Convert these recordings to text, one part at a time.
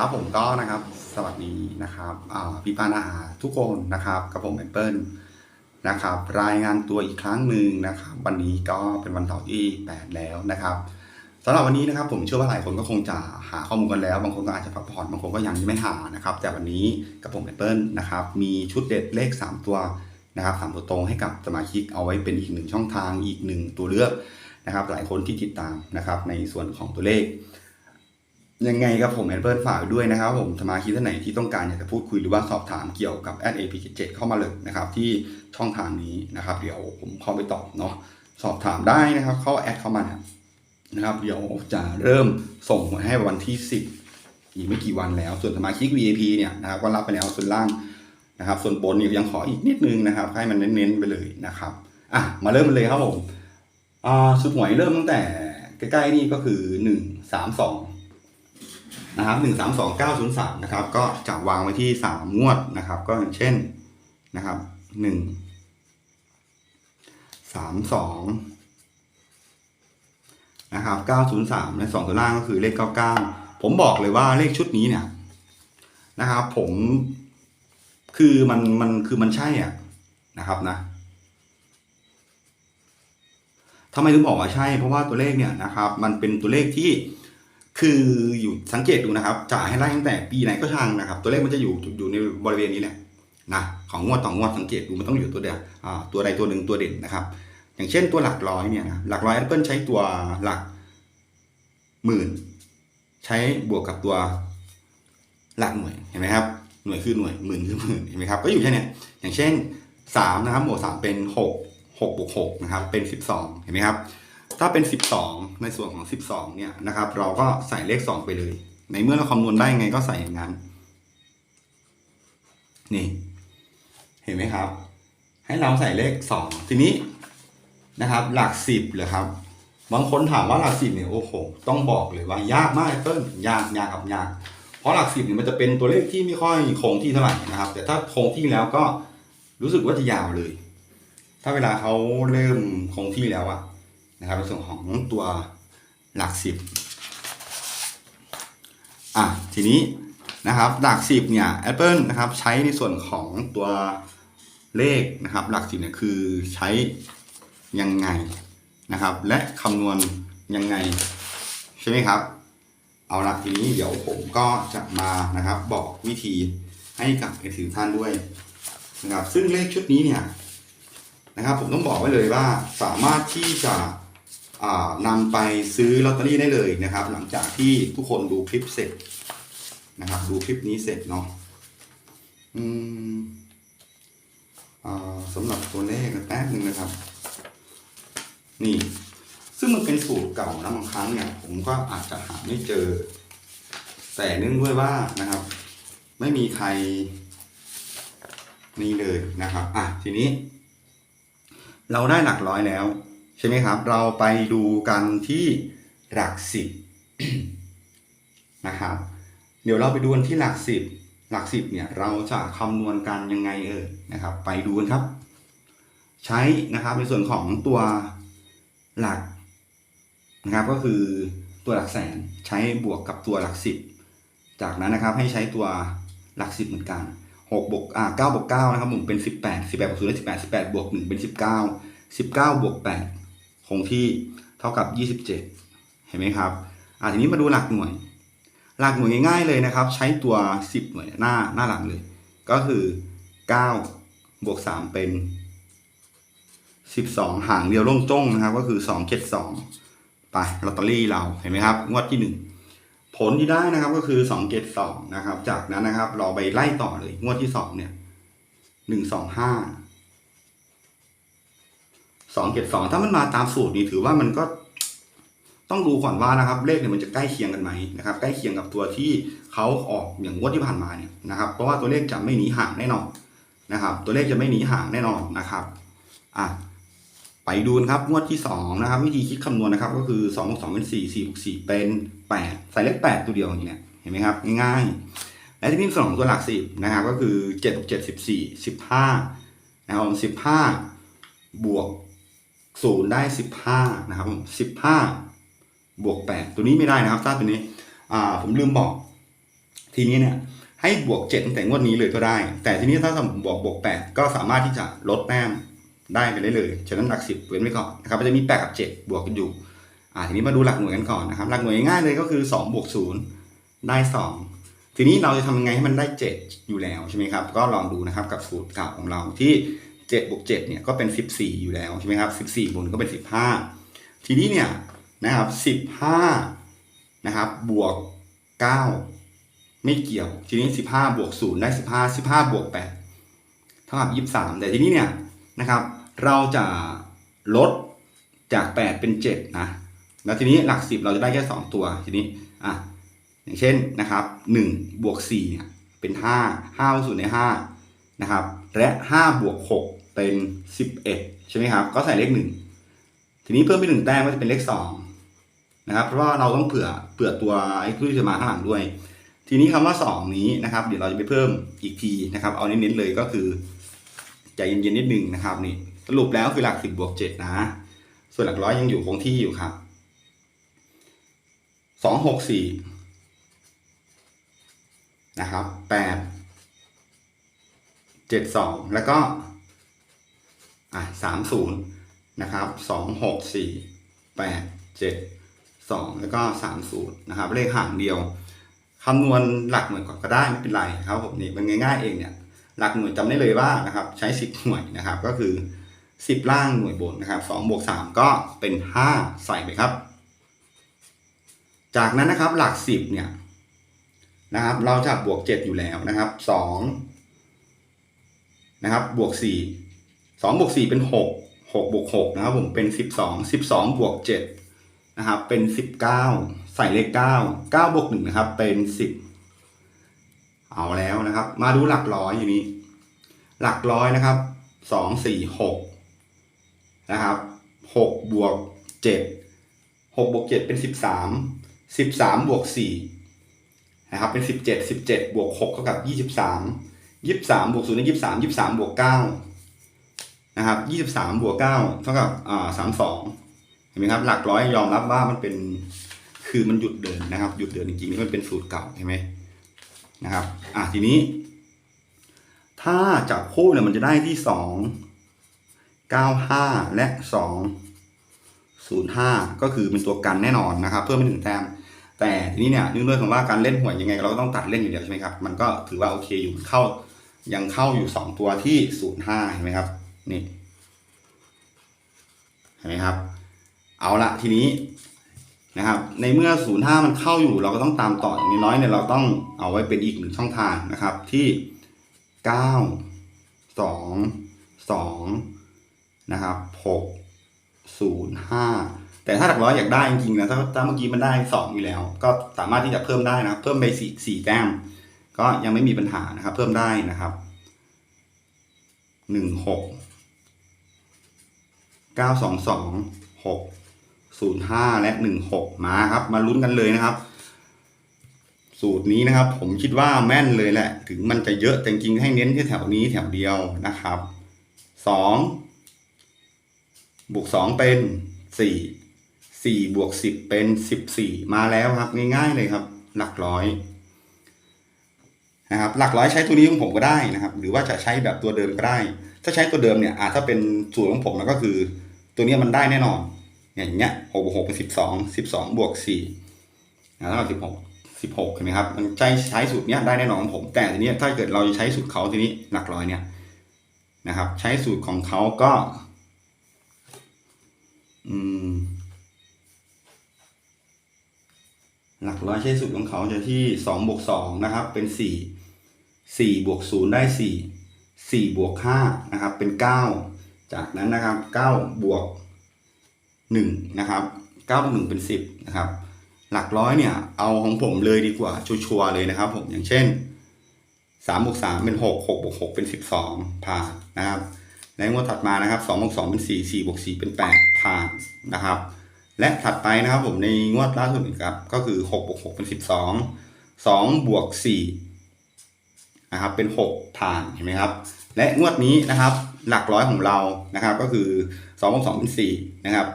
ครับผมก็นะครับ สวัสดีนะครับพี่ปานาหาทุกคนนะครับกับผมแอปเปิลนะครับ รายงานตัวอีกครั้งหนึ่งนะครับ วันนี้ก็เป็นวันเสาร์ที่ 8 แล้วนะครับสำหรับวันนี้นะครับ ผมเชื่อว่าหลายคนก็คงจะหาข้อมูลกันแล้ว บางคนก็อาจจะพักผ่อนบางคนก็ยังไม่หานะครับ แต่วันนี้กับผมแอปเปิลนะครับ มีชุดเด็ดเลข 3 ตัวนะครับสามตัวตรงให้กับสมาชิกเอาไว้เป็นอีกหนึ่งช่องทางอีกหนึ่งตัวเลือกนะครับ หลายคนที่ติดตามนะครับในส่วนของตัวเลข ยังไงครับผมแอนเปิลฝากด้วยนะครับผมสมาชิกท่านไหนที่ต้องการอยากจะพูดคุยหรือว่าสอบถามเกี่ยวกับแอด AP7 เจ็ดเข้ามาเลยนะครับที่ช่องทางนี้นะครับ เดี๋ยวผมเข้าไปตอบเนาะสอบถามได้นะครับ เข้าแอดเข้ามาเนี่ยนะครับ เดี๋ยวจะเริ่มส่งให้วันที่ 10 อีกไม่กี่วันแล้ว ส่วนสมาชิก VIP เนี่ยนะครับก็รับไปแล้วส่วนล่างนะครับ ส่วนบนเนี่ยยังขออีกนิดนึงนะครับ ให้มันเน้นๆไปเลยนะครับอะมาเริ่มเลยครับผมอ่าชุดหวยเริ่มตั้งแต่ใกล้ๆนี่ก็คือ 1 3 2 นะครับหนึ่งสามสองเก้าศูนย์สามนะครับ ก็จะวางไว้ที่สามงวดนะครับ ก็อย่างเช่นนะครับหนึ่งสามสองนะครับเก้าศูนย์สามในสองตัวล่างก็คือเลขเก้าเก้าผมบอกเลยว่าเลขชุดนี้เนี่ยนะครับ ผมคือมันมันคือมันใช่อะนะครับนะทำไมถึงบอกว่าใช่ เพราะว่าตัวเลขเนี่ยนะครับ มันเป็นตัวเลขที่ คืออยู่สังเกตดูนะครับจ่ายให้ไล่ตั้งแต่ปีไหนก็ช่างนะครับ ตัวเลขมันจะอยู่อยู่ในบริเวณนี้แหละนะของงวดต่องวดสังเกตดูมันต้องอยู่ตัวเดียวอ่าตัวใดตัวหนึ่งตัวเด่นนะครับ อย่างเช่นตัวหลักร้อยเนี่ยนะหลักร้อย Apple ใช้ตัวหลักหมื่น ใช้บวกกับตัวหลักหน่วยเห็นไหมครับหน่วยคือหน่วยหมื่นคือหมื่นเห็นไหมครับก็อยู่แค่นี้อย่างเช่นสามนะครับหมวดสามเป็นหกหกบวกหกนะครับเป็นสิบสองเห็นไหมครับ ถ้าเป็น 12 ในส่วนของ 12 เนี่ยนะครับ เราก็ใส่เลข 2 ไปเลย ในเมื่อเราคำนวณได้ไงก็ใส่อย่างนั้น นี่ เห็นไหมครับ ให้เราใส่เลข 2 ทีนี้นะครับ หลัก 10เลยครับ บางคนถามว่าหลัก10เนี่ยโอ้โห ต้องบอกเลยว่ายากมากเต้นยากยากกับยาก เพราะหลัก10เนี่ยมันจะเป็นตัวเลขที่ไม่ค่อยคงที่เท่าไหร่นะครับ แต่ถ้าคงที่แล้วก็รู้สึกว่าจะยาวเลย ถ้าเวลาเขาเริ่มคงที่แล้วอะ นะครับในส่วนของตัวหลักสิบอะทีนี้นะครับหลักสิบเนี่ย Apple นะครับใช้ในส่วนของตัวเลขนะครับ หลักสิบเนี่ยคือใช้ยังไงนะครับ และคำนวณยังไงใช่ไหมครับ เอาละทีนี้เดี๋ยวผมก็จะมานะครับบอกวิธีให้กับเอถือท่านด้วยนะครับ ซึ่งเลขชุดนี้เนี่ยนะครับ ผมต้องบอกไว้เลยว่าสามารถที่จะ นำไปซื้อลอตเตอรี่ได้เลยนะครับ หลังจากที่ทุกคนดูคลิปเสร็จนะครับ ดูคลิปนี้เสร็จเนาะสำหรับตัวเลขแป๊บหนึ่งนะครับ นี่ ซึ่งมันเป็นสูตรเก่านะบางครั้งเนี่ยผมก็อาจจะหาไม่เจอ แต่เนื่องด้วยว่านะครับ ไม่มีใครนี่เลยนะครับ อะทีนี้ เราได้หลักร้อยแล้ว ใช่ไหมครับ เราไปดูกันที่หลักสิบนะครับ เดี๋ยวเราไปดูกันที่หลักสิบหลักสิบเนี่ยเราจะคำนวณกันยังไงเอ่ยนะครับ ไปดูกันครับ ใช้นะครับในส่วนของตัวหลักนะครับก็คือตัวหลักแสนใช้บวกกับตัวหลักสิบจากนั้นนะครับให้ใช้ตัวหลักสิบเหมือนกันหกบวกอ่าเก้าบวกเก้านะครับผมเป็นสิบแปดสิบแปดบวกศูนย์ได้สิบแปดสิบแปดบวกหนึ่งเป็นสิบเก้าสิบเก้าบวกแปด คงที่เท่ากับยี่สิบเจ็ดเห็นไหมครับอ่าทีนี้มาดูหลักหน่วย หลักหน่วยง่ายๆเลยนะครับ ใช้ตัวสิบหน่วยหน้าหน้าหลังเลย ก็คือเก้าบวกสามเป็นสิบสองหางเดียวล่งจ้งนะครับ ก็คือสองเจ็ดสองไปลอตเตอรี่เราเห็นไหมครับ งวดที่หนึ่งผลที่ได้นะครับก็คือสองเกตสองนะครับ จากนั้นนะครับ เราไปไล่ต่อเลย งวดที่สองเนี่ยหนึ่ง สองห้าสองเกตสองถ้ามันมาตามสูตรนี้ถือว่ามันก็ต้องดูก่อนว่านะครับ เลขเนี่ยมันจะใกล้เคียงกันไหมนะครับ ใกล้เคียงกับตัวที่เขาออกอย่างงวดที่ผ่านมาเนี่ยนะครับ เพราะว่าตัวเลขจะไม่หนีห่างแน่นอนนะครับ ตัวเลขจะไม่หนีห่างแน่นอนนะครับอะไปดูนครับงวดที่สองนะครับ วิธีคิดคำนวณนะครับ ก็คือสองบวกสองเป็นสี่สี่บวกสี่เป็นแปดใส่เลขแปดตัวเดียวอย่างเงี้ยเห็นไหมครับง่ายๆและที่นี่ส่วนของตัวหลักสิบนะครับ ก็คือเจ็ดบวกเจ็ดสิบสี่สิบห้านะครับสิบห้าบวก ศูนย์ได้สิบห้านะครับสิบห้าบวกแปดตัวนี้ไม่ได้นะครับทราบตัวนี้อ่าผมลืมบอก ทีนี้เนี่ยให้บวกเจ็ดตั้งแต่งวดนี้เลยก็ได้ แต่ทีนี้ถ้าสมมติบวกบวกแปดก็สามารถที่จะลดแต้มได้ไปได้เลย ฉะนั้นหลักสิบเว้นไว้ก่อนนะครับมันจะมีแปดกับเจ็ดบวกกันอยู่อ่าทีนี้มาดูหลักหน่วยกันก่อนนะครับ หลักหน่วยง่ายเลยก็คือสองบวกศูนย์ได้สองทีนี้เราจะทำยังไงให้มันได้เจ็ดอยู่แล้วใช่ไหมครับ ก็ลองดูนะครับกับสูตรเก่าของเราที่ เจ็ดบวกเจ็ดเนี่ยก็เป็นสิบสี่อยู่แล้วใช่ไหมครับสิบสี่บวกก็เป็นสิบห้าทีนี้เนี่ยนะครับสิบห้านะครับบวกเก้าไม่เกี่ยว ทีนี้15บห้าบวก0ได้15 15บห้าบวก8เท่ากับ23แต่ทีนี้เนี่ยนะครับ เราจะลดจาก8เป็น7นะแล้วทีนี้หลัก10เราจะได้แค่2ตัวทีนี้อะอย่างเช่นนะครับ1บวก4เนี่ยเป็น 5 5บวก0ได้5นะครับ และ 5 บวก 6 เป็น11ใช่ไหมครับ ก็ใส่เลข1ทีนี้เพิ่มไป1แต้มก็จะเป็นเลข2นะครับ เพราะว่าเราต้องเผื่อเผื่อตัวไอ้ที่จะมาข้างหลังด้วย ทีนี้คำว่า2นี้นะครับ เดี๋ยวเราจะไปเพิ่มอีกทีนะครับ เอาเน้นๆเลยก็คือใจเย็นๆนิดนึงนะครับนี่สรุปแล้วคือหลัก10บวก7นะ ส่วนหลักร้อยยังอยู่คงที่อยู่ครับ2 6 4นะครับ8 7 2แล้วก็ อะ30นะครับ2 6 4 8 7 2แล้วก็30นะครับเลขห่างเดียวคำนวณหลักหน่วยก่อนก็ได้ไม่เป็นไรครับผมนี่มันง่ายๆเองเนี่ยหลักหน่วยจำได้เลยว่านะครับใช้10หน่วยนะครับ ก็คือ10ล่างหน่วยบนนะครับ2บวก3ก็เป็น5ใส่ไปครับ จากนั้นนะครับหลัก10เนี่ยนะครับเราจะบวก7อยู่แล้วนะครับ2นะครับบวก สองบวกสี่เป็นหกหกบวกหกนะครับผมเป็นสิบสองสิบสองบวกเจ็ดนะครับเป็นสิบเก้าใส่เลขเก้าเก้าบวกหนึ่งนะครับ เป็นสิบเอาแล้วนะครับ มาดูหลักร้อยอยู่นี้ หลักร้อยนะครับสองสี่หกนะครับหกบวกเจ็ดหกบวกเจ็ดเป็นสิบสามสิบสามบวกสี่นะครับเป็นสิบเจ็ดสิบเจ็ดบวกหกเท่ากับยี่สิบสามยี่สามบวกศูนย์ได้ยี่สามยี่สามบวกเก้า นะครับ23บวก9เท่ากับอ่า32เห็นไหมครับ หลักร้อยยอมรับว่ามันเป็นคือมันหยุดเดินนะครับ หยุดเดินจริงๆนี่มันเป็นสูตรเก่าใช่ไหมนะครับ อะทีนี้ ถ้าจับคู่เนี่ยมันจะได้ที่สองเก้าห้าและสองศูนย์ห้าก็คือเป็นตัวกันแน่นอนนะครับ เพิ่มไปหนึ่งแต้มแต่ทีนี้เนี่ยเนื่องด้วยคำว่าการเล่นหวยยังไงเราก็ต้องตัดเล่นอยู่แล้วใช่ไหมครับ มันก็ถือว่าโอเคอยู่เข้ายังเข้าอยู่สองตัวที่ศูนย์ห้าเห็นไหมครับ นี่เห็นไหมครับ เอาละทีนี้นะครับ ในเมื่อ05มันเข้าอยู่เราก็ต้องตามต่ออย่างน้อยเนี่ยเราต้องเอาไว้เป็นอีกหนึ่งช่องทางนะครับที่9 2 2นะครับ6 0 5แต่ถ้าหลักร้อยอยากได้จริงๆนะถ้าถ้าเมื่อกี้มันได้2องอยู่แล้ว ก็สามารถที่จะเพิ่มได้นะเพิ่มไปสี่สี่แต้มก็ยังไม่มีปัญหานะครับ เพิ่มได้นะครับ1 6 9 2 2 6 0 5 และ 1 6 มาครับ มาลุ้นกันเลยนะครับ สูตรนี้นะครับ ผมคิดว่าแม่นเลยแหละ ถึงมันจะเยอะแต่จริงๆให้เน้นที่แถวนี้แถวเดียวนะครับ 2 บวก 2 เป็น 4 4 บวก 10 เป็น 14 มาแล้วครับ ง่ายๆเลยครับ หลักร้อยนะครับหลักร้อยใช้ตัวนี้ของผมก็ได้นะครับ หรือว่าจะใช้แบบตัวเดิมก็ได้ ถ้าใช้ตัวเดิมเนี่ยอ่าถ้าเป็นสูตรของผมแล้วก็คือ ตัวนี้มันได้แน่นอนอย่างเงี้ยหกบวกหกเป็นสิบสองสิบสองบวกสี่นะเท่ากับสิบหกสิบหกเห็นไหมครับ มันใช้ใช้สูตรเนี้ยได้แน่นอนของผม แต่ทีนี้ถ้าเกิดเราจะใช้สูตรเขาทีนี้หลักร้อยเนี่ยนะครับ ใช้สูตรของเขาก็ อืม หลักร้อยใช้สูตรของเขาจะที่สองบวกสองนะครับ เป็นสี่สี่บวกศูนย์ได้สี่สี่บวกห้านะครับ เป็นเก้า จากนั้นนะครับเก้าบวกหนึ่งนะครับเก้าบวกหนึ่งเป็นสิบนะครับหลักร้อยเนี่ยเอาของผมเลยดีกว่าชัวร์เลยนะครับ ผมอย่างเช่นสามบวกสามเป็นหกหกบวกหกเป็นสิบสองผ่านนะครับและงวดถัดมานะครับสองบวกสองเป็นสี่สี่บวกสี่เป็นแปดผ่านนะครับ และถัดไปนะครับผมในงวดล่าสุดครับก็คือหกบวกหกเป็นสิบสองสองบวกสี่นะครับเป็นหกผ่านเห็นไหมครับ และงวดนี้นะครับ หลักร้อยของเรานะครับ ก็คือสองบวกสองเป็นสี่นะครับ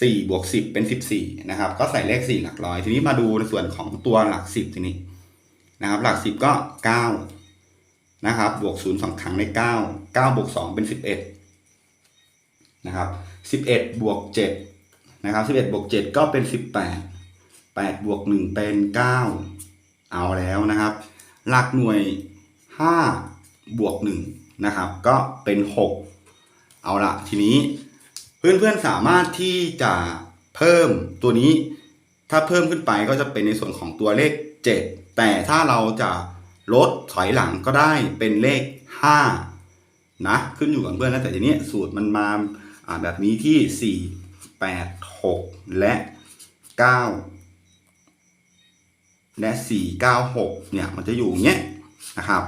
สี่บวกสิบเป็นสิบสี่นะครับ ก็ใส่เลขสี่หลักร้อย ทีนี้มาดูในส่วนของตัวหลักสิบทีนี้นะครับ หลักสิบก็เก้านะครับ บวกศูนย์สองครั้งได้เก้าเก้าบวกสองเป็นสิบเอ็ดนะครับสิบเอ็ดบวกเจ็ดนะครับสิบเอ็ดบวกเจ็ดก็เป็นสิบแปดแปดบวกหนึ่งเป็นเก้าเอาแล้วนะครับ หลักหน่วยห้าบวกห นะครับ ก็เป็นหกเอาละทีนี้เพื่อนๆสามารถที่จะเพิ่มตัวนี้ ถ้าเพิ่มขึ้นไปก็จะเป็นในส่วนของตัวเลข 7 แต่ถ้าเราจะลดถอยหลังก็ได้เป็นเลข 5 นะ ขึ้นอยู่กับเพื่อนนะแต่ทีนี้สูตรมันมาอ่าแบบนี้ที่ 4 8 6 และ 9 และ 4 9 6 เนี่ยมันจะอยู่อย่างเงี้ยนะครับ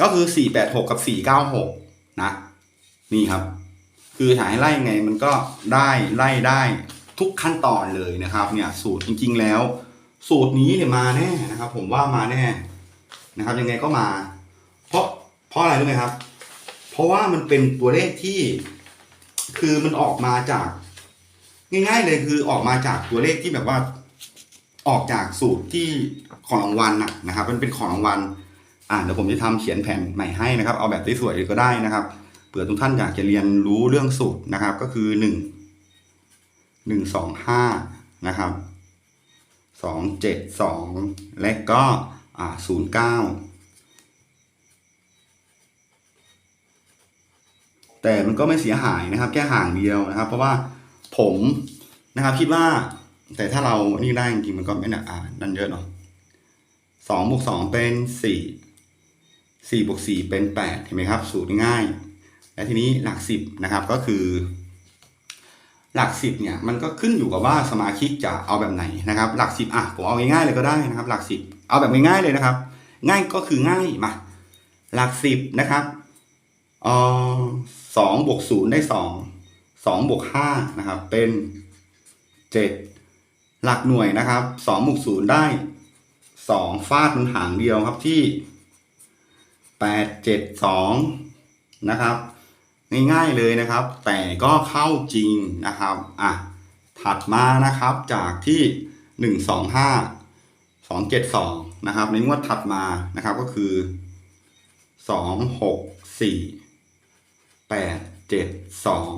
ก็คือ4 8 6กับ4 9 6นะ นี่ครับ คือถ่ายให้ไล่ไงมันก็ได้ไล่ได้ทุกขั้นตอนเลยนะครับ เนี่ยสูตรจริง ๆ แล้ว สูตรนี้เนี่ยมาแน่นะครับ ผมว่ามาแน่นะครับ ยังไงก็มา เพราะเพราะอะไรรู้ไหมครับ เพราะว่ามันเป็นตัวเลขที่คือมันออกมาจาก ง่าย ๆ เลยคือออกมาจากตัวเลขที่แบบว่าออกจากสูตรที่ของรางวัลน่ะนะครับ มันเป็นของรางวัล อ่าเดี๋ยวผมจะทำเขียนแผนใหม่ให้นะครับ เอาแบบสวยๆก็ได้นะครับเผื่อทุกท่านอยากจะเรียนรู้เรื่องสูตรนะครับ ก็คือหนึ่งหนึ่งสองห้านะครับสองเจ็ดสองและก็อ่าศูนย์เก้าแต่มันก็ไม่เสียหายนะครับ แค่ห่างเดียวนะครับ เพราะว่าผมนะครับคิดว่าแต่ถ้าเรานี่ได้จริงมันก็ไม่หนักอ่านนั่นเยอะเนาะสองบวกสองเป็นสี่ สี่บวกสี่เป็นแปดเห็นไหมครับ สูตรง่าย และทีนี้หลักสิบนะครับก็คือ หลักสิบเนี่ย มันก็ขึ้นอยู่กับว่าสมาชิกจะเอาแบบไหนนะครับ หลักสิบอะ ผมเอาง่ายๆเลยก็ได้นะครับ หลักสิบเอาแบบง่ายๆเลยนะครับ ง่ายก็คือง่ายมา หลักสิบนะครับเอ่อสองบวกศูนย์ได้สองสองบวกห้านะครับ เป็นเจ็ดหลักหน่วยนะครับสองบวกศูนย์ได้สองฟาดมันหางเดียวครับที่ แปดเจ็ดสองนะครับ ง่ายๆเลยนะครับ แต่ก็เข้าจริงนะครับอะถัดมานะครับจากที่หนึ่งสองห้าสองเจ็ดสองนะครับ ในงวดถัดมานะครับก็คือสองหกสี่แปดเจ็ดสอง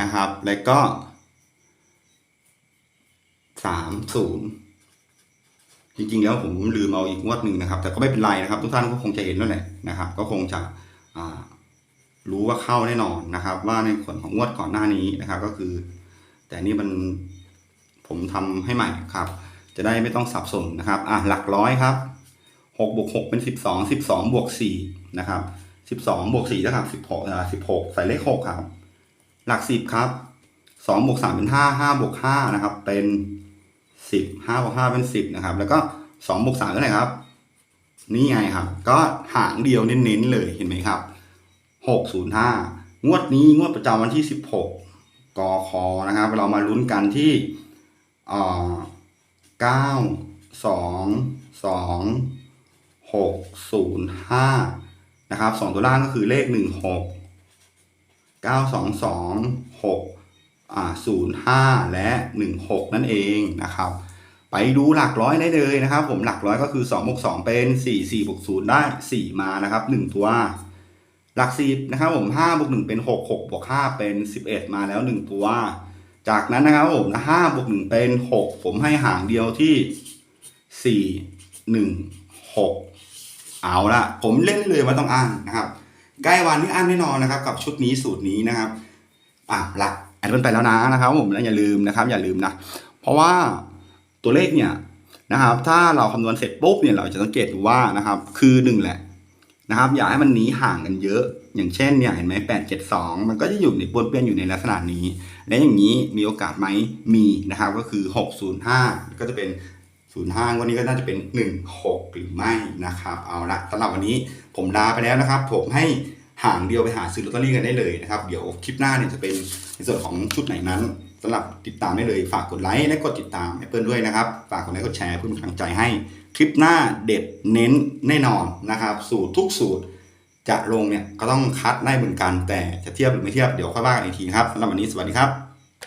นะครับ แล้วก็สามศูนย์ จริงๆ แล้วผมลืมเอาอีกงวดหนึ่งนะครับ แต่ก็ไม่เป็นไรนะครับ ทุกท่านก็คงจะเห็นแล้วแหละนะครับ ก็คงจะรู้ว่าเข้าแน่นอนนะครับ ว่าในส่วนของงวดก่อนหน้านี้นะครับ ก็คือ แต่นี่มันผมทำให้ใหม่ครับ จะได้ไม่ต้องสับสนนะครับอะหลักร้อยครับหกบวกหกเป็นสิบสองสิบสองบวกสี่นะครับสิบสองบวกสี่เท่ากับสิบหกอ่าสิบหกใส่เลขหกครับ หลักสิบครับสองบวกสามเป็นห้าห้าบวกห้านะครับ เป็น สิบห้าบวกห้าเป็นสิบนะครับ แล้วก็สองบวกสามเท่าไหร่ครับ นี่ไงครับ ก็หางเดียวเน้นๆเลยเห็นไหมครับหกศูนย์ห้างวดนี้งวดประจำวันที่สิบหกกคนะครับ เรามาลุ้นกันที่เก้าสองสองหกศูนย์ห้านะครับสองตัวล่างก็คือเลขหนึ่งหกเก้าสองสองหก อ่าศูนย์ห้าและหนึ่งหกนั่นเองนะครับ ไปดูหลักร้อยได้เลยนะครับ ผมหลักร้อยก็คือสองบวกสองเป็นสี่สี่บวกศูนย์ได้สี่มานะครับหนึ่งตัว หลักสิบนะครับผมห้าบวกหนึ่งเป็นหกหกบวกห้าเป็นสิบเอ็ดมาแล้วหนึ่งตัว จากนั้นนะครับผมห้าบวกหนึ่งเป็นหกผมให้หางเดียวที่สี่หนึ่งหกเอาละผมเล่นได้เลยว่าต้องอ่านนะครับ ใกล้วันที่อ่านแน่นอนนะครับ กับชุดนี้สูตรนี้นะครับอะหลัก แอดเวนไปแล้วนะนะครับผมอย่าลืมนะครับ อย่าลืมนะ เพราะว่าตัวเลขเนี่ยนะครับ ถ้าเราคำนวณเสร็จปุ๊บเนี่ยเราจะสังเกตว่านะครับ คือหนึ่งแหละนะครับ อย่าให้มันหนีห่างกันเยอะ อย่างเช่นเนี่ยเห็นไหมแปดเจ็ดสองมันก็จะอยู่ในปนเปี้ยนอยู่ในลักษณะนี้ และอย่างนี้มีโอกาสไหมมีนะครับ ก็คือหกศูนย์ห้าก็จะเป็นศูนย์ห้าวันนี้ก็น่าจะเป็นหนึ่งหกหรือไม่นะครับ เอาละสำหรับวันนี้ผมลาไปแล้วนะครับ ผมให้ ห่างเดียวไปหาซื้อลอตเตอรี่กันได้เลยนะครับ เดี๋ยวคลิปหน้าเนี่ยจะเป็นในส่วนของชุดไหนนั้นสำหรับติดตามได้เลยฝากกดไลค์และกดติดตามให้เพื่อนด้วยนะครับ ฝากกดไลค์กดแชร์เพื่อเป็นกำลังใจให้คลิปหน้าเด็ดเน้นแน่นอนนะครับ สูตรทุกสูตรจะลงเนี่ยก็ต้องคัดได้เหมือนกันแต่จะเทียบหรือไม่เทียบเดี๋ยวค่อยว่ากันอีกทีครับสำหรับวันนี้สวัสดีครับ